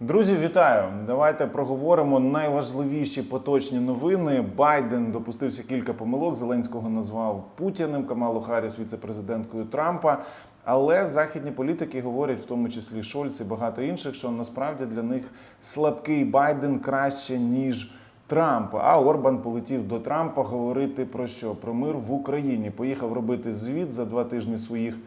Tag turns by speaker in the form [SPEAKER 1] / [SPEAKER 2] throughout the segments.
[SPEAKER 1] Друзі, вітаю! Давайте проговоримо найважливіші поточні новини. Байден допустився кілька помилок. Зеленського назвав Путіним, Камалу Харріс віце-президенткою Трампа. Але західні політики говорять, в тому числі Шольц і багато інших, що насправді для них слабкий Байден краще ніж Трамп. А Орбан полетів до Трампа говорити про що? Про мир в Україні. Поїхав робити звіт за два тижні своїх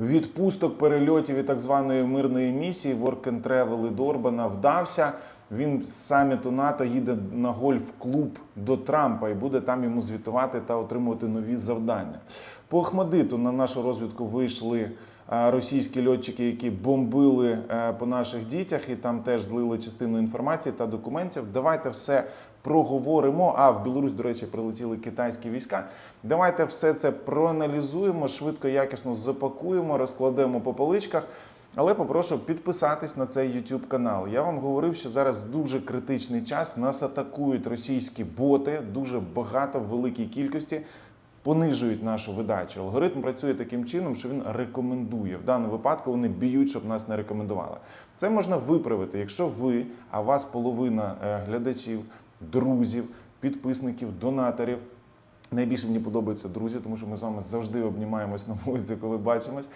[SPEAKER 1] відпусток перельотів і так званої мирної місії Work and Travel до Орбана вдався. Він з саміту НАТО їде на гольф-клуб до Трампа і буде там йому звітувати та отримувати нові завдання. По Ахмадиту на нашу розвідку вийшли російські льотчики, які бомбили е, по наших дітях, і там теж злили частину інформації та документів. Давайте все проговоримо. А в Білорусь, до речі, прилетіли китайські війська. Давайте все це проаналізуємо, швидко, якісно запакуємо, розкладемо по поличках. Але попрошу підписатись на цей YouTube канал. Я вам говорив, що зараз дуже критичний час. Нас атакують російські боти, дуже багато в великій кількості. Понижують нашу видачу. Алгоритм працює таким чином, що він рекомендує. В даному випадку вони б'ють, щоб нас не рекомендували. Це можна виправити, якщо ви, а вас половина е, глядачів, друзів, підписників, донаторів. Найбільше мені подобаються друзі, тому що ми з вами завжди обнімаємось на вулиці, коли бачимось.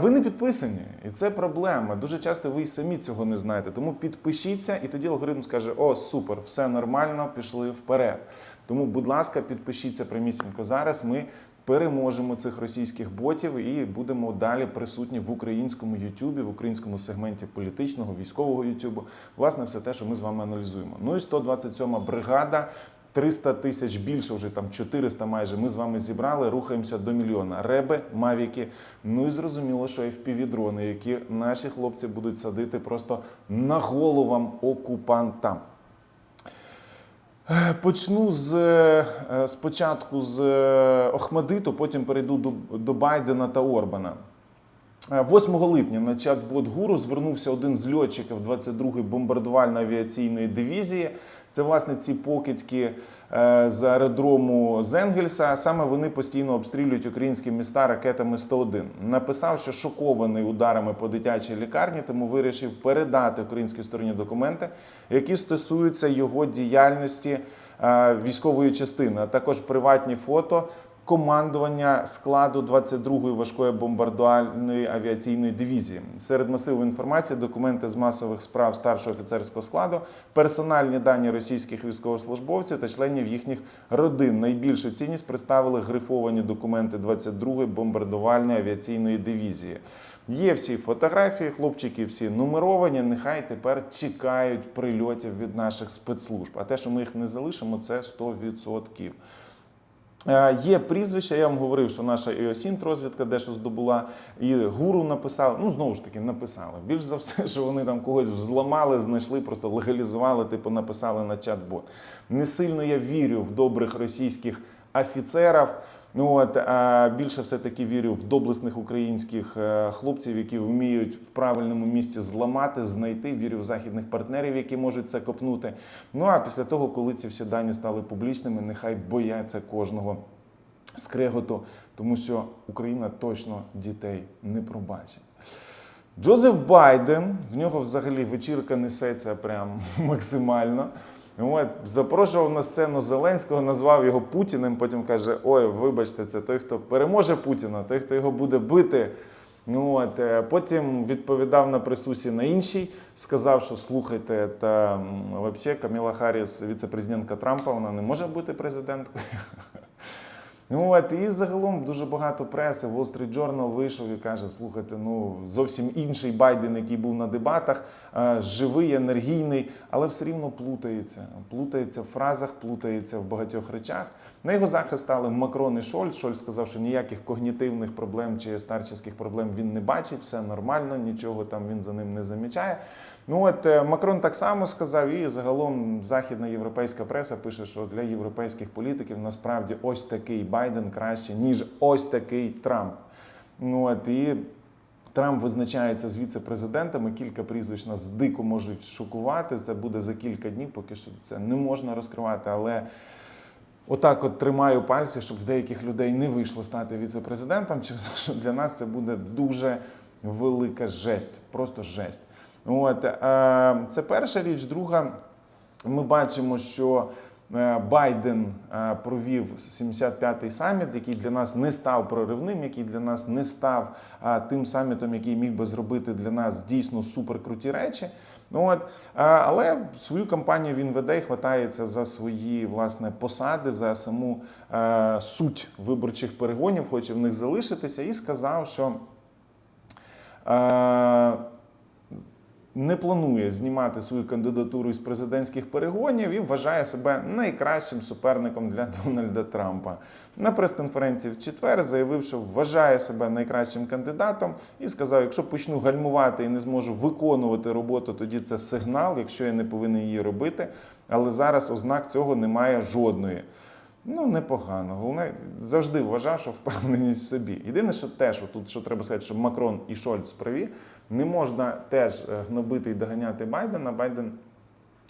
[SPEAKER 1] Ви не підписані, і це проблема. Дуже часто ви й самі цього не знаєте. Тому підпишіться, і тоді алгоритм скаже: О, супер, все нормально, пішли вперед. Тому, будь ласка, підпишіться прямісінько зараз. Ми переможемо цих російських ботів і будемо далі присутні в українському Ютубі, в українському сегменті політичного, військового Ютубу. Власне, все те, що ми з вами аналізуємо. Ну і 127 бригада. 300 тисяч більше, вже там 400 майже. Ми з вами зібрали, рухаємося до мільйона. Реби, мавіки. Ну і зрозуміло, що fpv дрони, які наші хлопці будуть садити просто на головам окупантам. Е, Почну з е, спочатку з е, Охмадиту, потім перейду до, до Байдена та Орбана. Е, 8 липня на чат-бот звернувся один з льотчиків 22-ї бомбардувально-авіаційної дивізії. Це власне ці покидьки е, з аеродрому Зенгельса. Саме вони постійно обстрілюють українські міста ракетами 101. Написав, що шокований ударами по дитячій лікарні, тому вирішив передати українській стороні документи, які стосуються його діяльності е, військової частини, а також приватні фото командування складу 22-ї важкої бомбардувальної авіаційної дивізії. Серед масиву інформації документи з масових справ старшого офіцерського складу, персональні дані російських військовослужбовців та членів їхніх родин. Найбільшу цінність представили грифовані документи 22-ї бомбардувальної авіаційної дивізії. Є всі фотографії, хлопчики всі нумеровані. Нехай тепер чекають прильотів від наших спецслужб. А те, що ми їх не залишимо, це 100%. Е, Є прізвища, я вам говорив, що наша ІОСІНТ розвідка дещо здобула, і гуру написали. Ну, знову ж таки, написали. Більш за все, що вони там когось взламали, знайшли, просто легалізували, типу написали на чат-бот. Не сильно я вірю в добрих російських офіцерів. Ну от а більше все-таки вірю в доблесних українських е, хлопців, які вміють в правильному місці зламати, знайти. Вірю в західних партнерів, які можуть це копнути. Ну а після того, коли ці всі дані стали публічними, нехай бояться кожного скреготу, тому що Україна точно дітей не пробачить. Джозеф Байден, в нього взагалі вечірка несеться прям максимально. От, запрошував на сцену Зеленського, назвав його Путіним. Потім каже: Ой, вибачте, це той, хто переможе Путіна, той, хто його буде бити. Ну от е, потім відповідав на присусі на іншій, сказав, що слухайте, та взагалі Каміла Харріс, віце-президентка Трампа, вона не може бути президенткою. Ну от і загалом дуже багато преси. Wall Street Journal вийшов і каже: слухайте, ну зовсім інший Байден, який був на дебатах, е, живий, енергійний, але все рівно плутається. Плутається в фразах, плутається в багатьох речах. На його захист стали Макрон і Шольц. Шольц сказав, що ніяких когнітивних проблем чи старчеських проблем він не бачить, все нормально, нічого там він за ним не замічає. Ну от е, Макрон так само сказав, і загалом західна європейська преса пише, що для європейських політиків насправді ось такий Байден краще, ніж ось такий Трамп. Ну от і Трамп визначається з віце-президентами. Кілька прізвищ нас дико можуть шокувати. Це буде за кілька днів, поки що це не можна розкривати, але. Отак, от тримаю пальці, щоб в деяких людей не вийшло стати віце-президентом, через що для нас це буде дуже велика жесть, просто жесть. От, е, це перша річ. Друга, ми бачимо, що е, Байден е, провів 75-й саміт, який для нас не став проривним, який для нас не став тим самітом, який міг би зробити для нас дійсно суперкруті речі. Ну, От, е, але свою кампанію він веде і хватається за свої власне посади, за саму е, суть виборчих перегонів, хоче в них залишитися, і сказав, що е, не планує знімати свою кандидатуру із президентських перегонів і вважає себе найкращим суперником для Дональда Трампа. На прес-конференції в четвер заявив, що вважає себе найкращим кандидатом, і сказав: якщо почну гальмувати і не зможу виконувати роботу, тоді це сигнал, якщо я не повинен її робити. Але зараз ознак цього немає жодної. Ну, непогано. Головне, завжди вважав, що впевненість в собі. Єдине, що теж тут, що треба сказати, що Макрон і Шольц праві, не можна теж е, гнобити і доганяти Байдена. Байден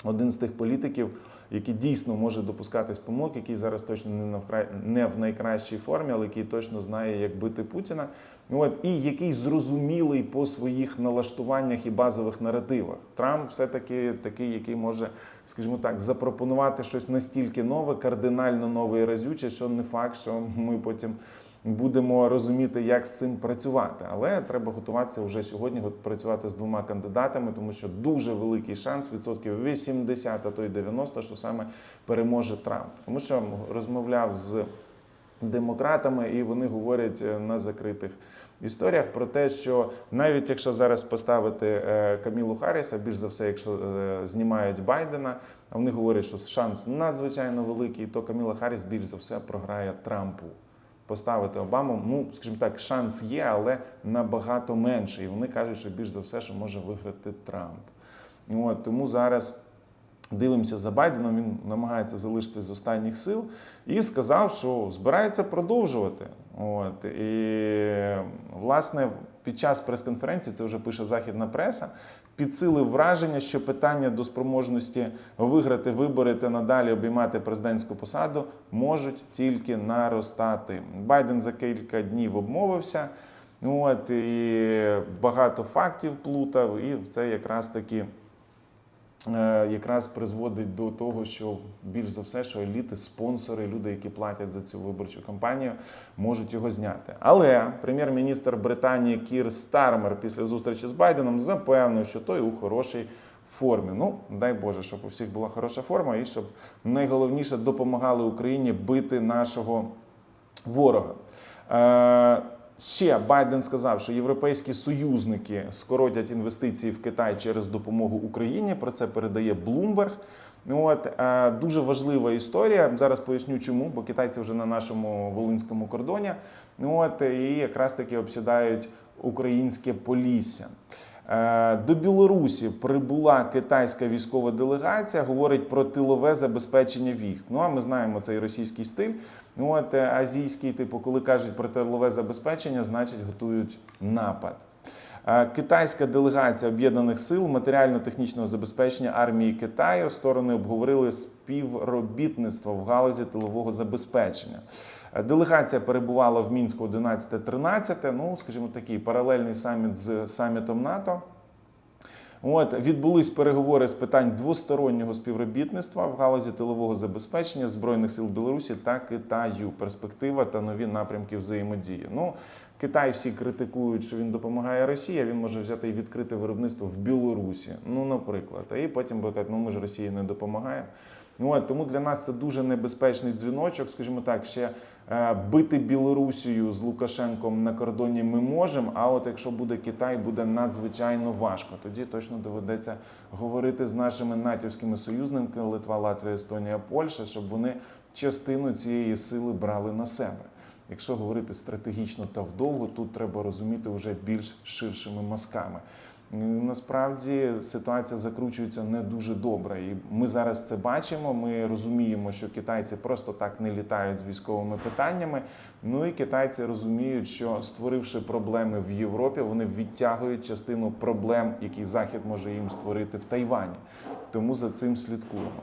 [SPEAKER 1] один з тих політиків, який дійсно може допускатись помилок, який зараз точно не в найкращій формі, але який точно знає, як бити Путіна. Ну, От, і який зрозумілий по своїх налаштуваннях і базових наративах. Трамп все-таки такий, який може, скажімо так, запропонувати щось настільки нове, кардинально нове і разюче, що не факт, що ми потім будемо розуміти, як з цим працювати. Але треба готуватися вже сьогодні працювати з двома кандидатами, тому що дуже великий шанс, відсотків 80, а то й 90, що саме переможе Трамп. Тому що розмовляв з демократами, і вони говорять е, на закритих історіях про те, що навіть якщо зараз поставити е, Камілу Харріса, більш за все, якщо е, знімають Байдена, а вони говорять, що шанс надзвичайно великий, то Каміла Харріс більш за все програє Трампу. Поставити Обаму, ну скажімо так, шанс є, але набагато менший. І вони кажуть, що більш за все, що може виграти Трамп. От тому зараз дивимося за Байденом. Він намагається залишитися з останніх сил і сказав, що збирається продовжувати. От і власне під час прес-конференції це вже пише західна преса. Підсилив враження, що питання до спроможності виграти вибори та надалі обіймати президентську посаду можуть тільки наростати. Байден за кілька днів обмовився. От і багато фактів плутав, і це якраз таки якраз призводить до того, що більш за все, що еліти, спонсори, люди, які платять за цю виборчу кампанію, можуть його зняти. Але прем'єр-міністр Британії Кір Стармер після зустрічі з Байденом запевнив, що той у хорошій формі. Ну, дай Боже, щоб у всіх була хороша форма, і щоб найголовніше допомагали Україні бити нашого ворога. Е, Ще Байден сказав, що європейські союзники скоротять інвестиції в Китай через допомогу Україні. Про це передає Bloomberg. От е, дуже важлива історія. Зараз поясню, чому, бо китайці вже на нашому волинському кордоні. От і якраз таки обсідають українське полісся. Е, До Білорусі прибула китайська військова делегація, говорить про тилове забезпечення військ. Ну а ми знаємо цей російський стиль. Ну от е, азійський, типу, коли кажуть про тилове забезпечення, значить готують напад. Е, Китайська делегація об'єднаних сил матеріально-технічного забезпечення армії Китаю сторони обговорили співробітництво в галузі тилового забезпечення. Делегація перебувала в мінську 11-13, ну скажімо такий паралельний саміт з самітом НАТО. От відбулись переговори з питань двостороннього співробітництва в галузі тилового забезпечення збройних сил Білорусі та Китаю. Перспектива та нові напрямки взаємодії. Ну Китай всі критикують, що він допомагає Росії. Він може взяти і відкрити виробництво в Білорусі. Ну, наприклад, і потім буде казати, ну ми ж Росії не допомагаємо. Ну, от, тому для нас це дуже небезпечний дзвіночок, скажімо так, ще е, бити Білорусію з Лукашенком на кордоні ми можемо. А от якщо буде Китай, буде надзвичайно важко. Тоді точно доведеться говорити з нашими натівськими союзниками Литва, Латвія, Естонія, Польща, щоб вони частину цієї сили брали на себе. Якщо говорити стратегічно та вдовго, тут треба розуміти вже більш ширшими мазками. Насправді ситуація закручується не дуже добре, і ми зараз це бачимо. Ми розуміємо, що китайці просто так не літають з військовими питаннями. Ну і китайці розуміють, що створивши проблеми в Європі, вони відтягують частину проблем, які Захід може їм створити в Тайвані. Тому за цим слідкуємо.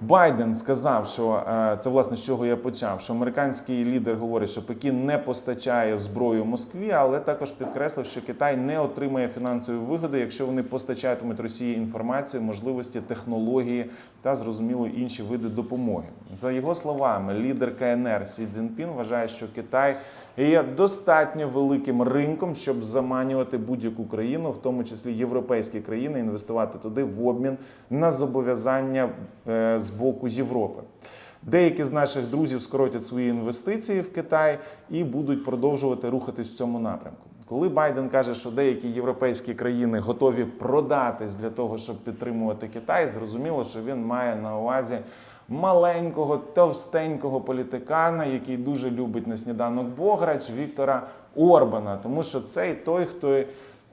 [SPEAKER 1] Байден сказав, що е, це власне з чого я почав. Що американський лідер говорить, що Пекін не постачає зброю Москві, але також підкреслив, що Китай не отримає фінансові вигоди, якщо вони постачатимуть Росії інформацію, можливості, технології та зрозуміло інші види допомоги. За його словами, лідер КНР Сі Цзіньпін вважає, що Китай є достатньо великим ринком, щоб заманювати будь-яку країну, в тому числі європейські країни, інвестувати туди в обмін на зобов'язання е, з боку Європи. Деякі з наших друзів скоротять свої інвестиції в Китай і будуть продовжувати рухатись в цьому напрямку. Коли Байден каже, що деякі європейські країни готові продатись для того, щоб підтримувати Китай, зрозуміло, що він має на увазі маленького, товстенького політикана, який дуже любить на сніданок Бограч Віктора Орбана, тому що цей той, хто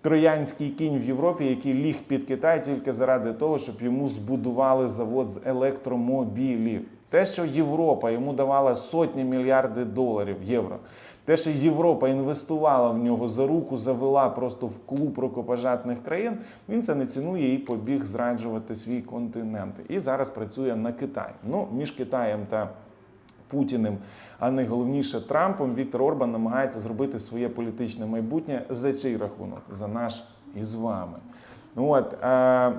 [SPEAKER 1] троянський кінь в Європі, який ліг під Китай тільки заради того, щоб йому збудували завод з електромобілів. Те, що Європа йому давала сотні мільярди доларів євро. Те, що Європа інвестувала в нього за руку, завела просто в клуб рукопожатних країн, він це не цінує і побіг зраджувати свій континент. І зараз працює на Китай. Ну, між Китаєм та Путіним, а найголовніше Трампом, Віктор Орбан намагається зробити своє політичне майбутнє за чий рахунок? За наш і з вами. Ну От, е,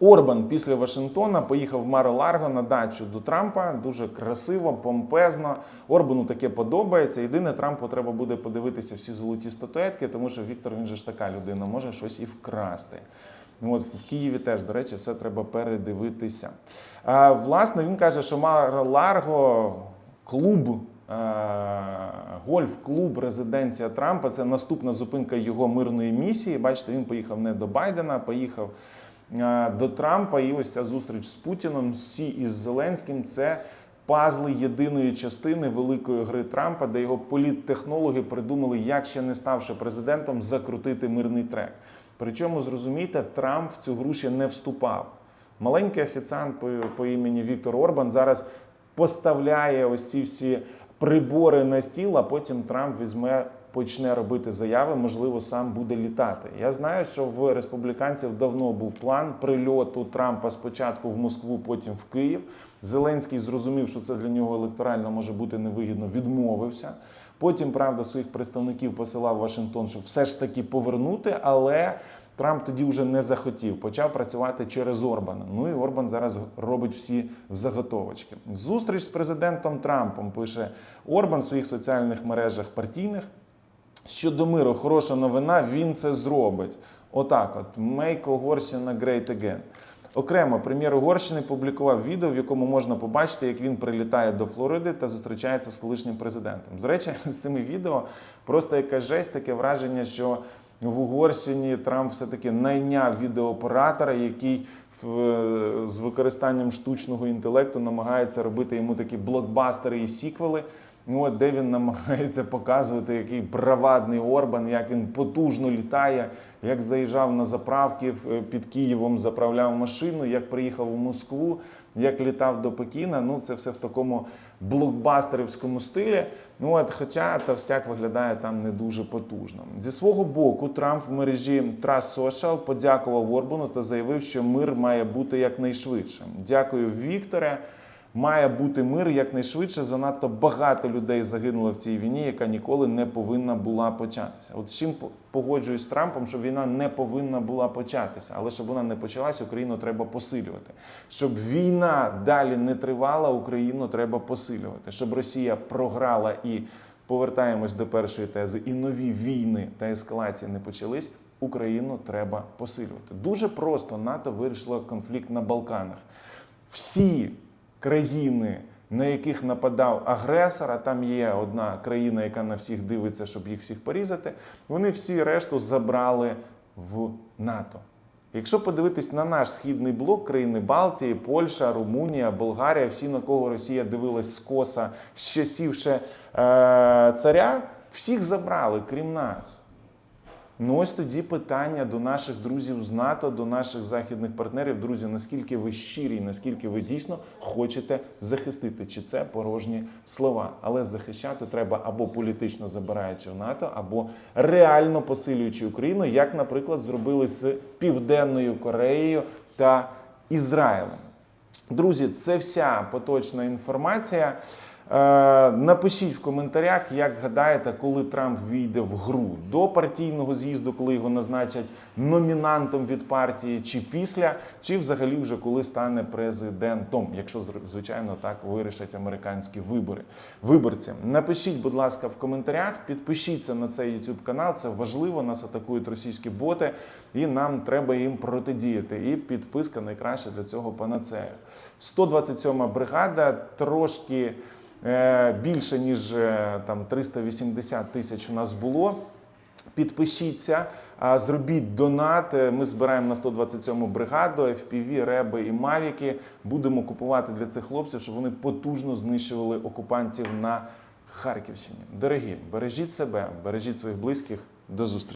[SPEAKER 1] Орбан після Вашингтона поїхав в Маро-Ларго на дачу до Трампа. Дуже красиво, помпезно. Орбану таке подобається. Єдине, Трампу треба буде подивитися всі золоті статуетки, тому що Віктор він же ж така людина, може щось і вкрасти. Ну, От в Києві теж, до речі, все треба передивитися. А, власне, він каже, що Маро-Ларго клуб. е, Гольф-клуб резиденція Трампа це наступна зупинка його мирної місії. Бачите, він поїхав не до Байдена, а поїхав до Трампа. І ось ця зустріч з Путіном, Сі із Зеленським це пазли єдиної частини великої гри Трампа, де його політтехнологи придумали, як ще не ставши президентом, закрутити мирний трек. Причому зрозумійте, Трамп в цю гру ще не вступав. Маленький офіціант по, по імені Віктор Орбан зараз поставляє ось ці всі прибори на стіл, а потім Трамп візьме, почне робити заяви, можливо, сам буде літати. Я знаю, що в республіканців давно був план прильоту Трампа спочатку в Москву, потім в Київ. Зеленський зрозумів, що це для нього електорально може бути невигідно, відмовився. Потім, правда, своїх представників посилав Вашингтон, щоб все ж таки повернути, але Трамп тоді вже не захотів, почав працювати через Орбана. Ну і Орбан зараз робить всі заготовочки. Зустріч з президентом Трампом пише Орбан в своїх соціальних мережах партійних. Щодо миру, хороша новина, він це зробить. Отак, от Make Угорщина great again. Окремо, прем'єр Угорщини публікував відео, в якому можна побачити, як він прилітає до Флориди та зустрічається з колишнім президентом. До речі, з цими відео просто якась жесть, таке враження, що в Угорщині Трамп все-таки найняв відеооператора, який в- з використанням штучного інтелекту намагається робити йому такі блокбастери і сіквели. Ну, от де він намагається показувати, який бравадний Орбан, як він потужно літає, як заїжджав на заправки під Києвом, заправляв машину, як приїхав у Москву, як літав до Пекіна. Ну, це все в такому блокбастерівському стилі. Ну, от, хоча Товстяк виглядає там не дуже потужно. Зі свого боку, Трамп в мережі Trust Social подякував Орбану та заявив, що мир має бути якнайшвидше. Дякую, Вікторе. Має бути мир якнайшвидше. Занадто багато людей загинуло в цій війні, яка ніколи не повинна була початися. От чим погоджуюсь з Трампом, що війна не повинна була початися, але щоб вона не почалась, Україну треба посилювати. Щоб війна далі не тривала, Україну треба посилювати. Щоб Росія програла і повертаємось до першої тези, і нові війни та ескалації не почались. Україну треба посилювати. Дуже просто НАТО вирішило конфлікт на Балканах. Всі країни, на яких нападав агресор, а там є одна країна, яка на всіх дивиться, щоб їх всіх порізати, вони всі решту забрали в НАТО. Якщо подивитись на наш східний блок, країни Балтії, Польща, Румунія, Болгарія, всі, на кого Росія дивилась скоса з часів ще е, царя, всіх забрали, крім нас. Ну ось тоді питання до наших друзів з НАТО, до наших західних партнерів. Друзі, наскільки ви щирі, наскільки ви дійсно хочете захистити, чи це порожні слова. Але захищати треба або політично забираючи в НАТО, або реально посилюючи Україну, як, наприклад, зробили з Південною Кореєю та Ізраїлем. Друзі, це вся поточна інформація. Е, Напишіть в коментарях, як гадаєте, коли Трамп війде в гру до партійного з'їзду, коли його назначать номінантом від партії, чи після, чи взагалі вже коли стане президентом, якщо звичайно так вирішать американські вибори. Виборці, напишіть, будь ласка, в коментарях, підпишіться на цей YouTube канал. Це важливо. Нас атакують російські боти, і нам треба їм протидіяти. І підписка найкраще для цього панацея. 127 бригада трошки. Е, більше ніж е, там 380 тисяч у нас було. Підпишіться, зробіть донат. Е, Ми збираємо на 127-му бригаду, FPV, реби і мавіки. Будемо купувати для цих хлопців, щоб вони потужно знищували окупантів на Харківщині. Дорогі, бережіть себе, бережіть своїх близьких. До зустрічі.